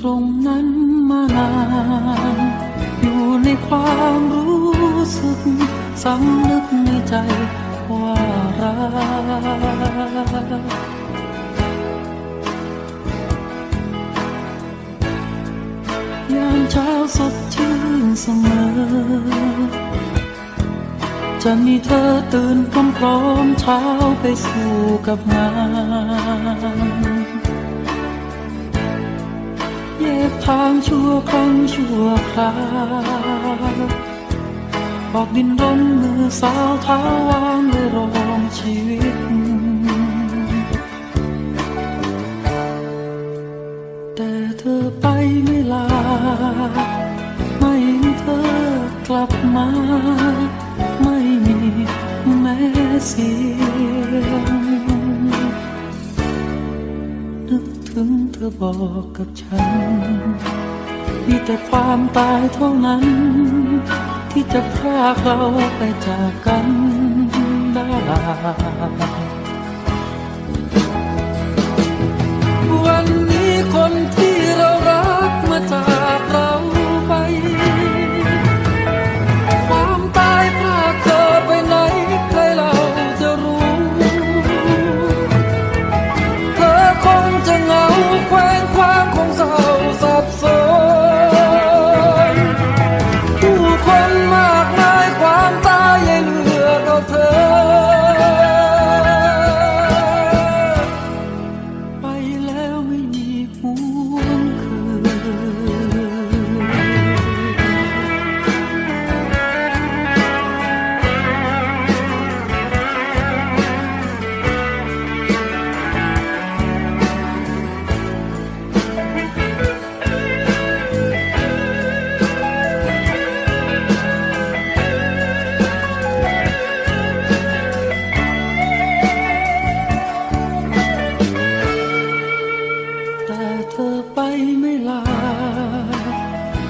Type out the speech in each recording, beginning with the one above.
ตรงนั้นมานาน อยู่ในความรู้สึกสำนึกในใจว่ารักยามเช้าสดชื่นเสมอ จะมีเธอตื่นพร้อมๆเช้าไปสู่กับงาน แยกทางชั่วครั้งชั่วคราวบอกดินรนมือสาวเท้าวางเลยรองชีวิต แต่เธอไปไม่ลา ไม่มีเธอกลับมา ไม่มีแม้เสีย ธอบอกกับฉัน มีแต่ความตายเท่านั้น ที่จะพรากเราไปจากกันได้วันนี้คนที่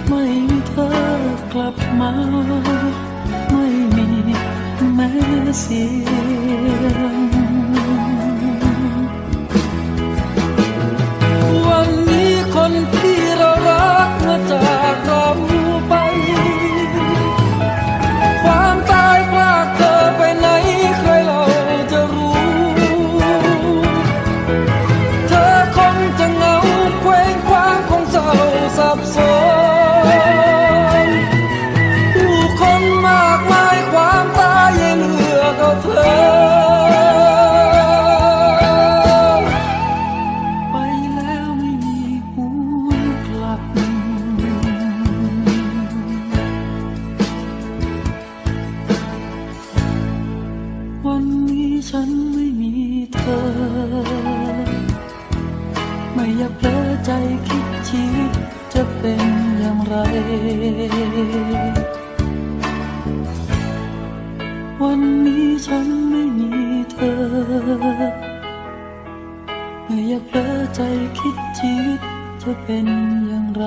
ไม่ม่มีเธอกลับมา ไม่มีแม้เสียง ไม่อยากเผลอใจคิดชีวิตจะเป็นอย่างไร วันนี้ฉันไม่มีเธอ ไม่อยากเผลอใจคิดชีวิตจะเป็นอย่างไร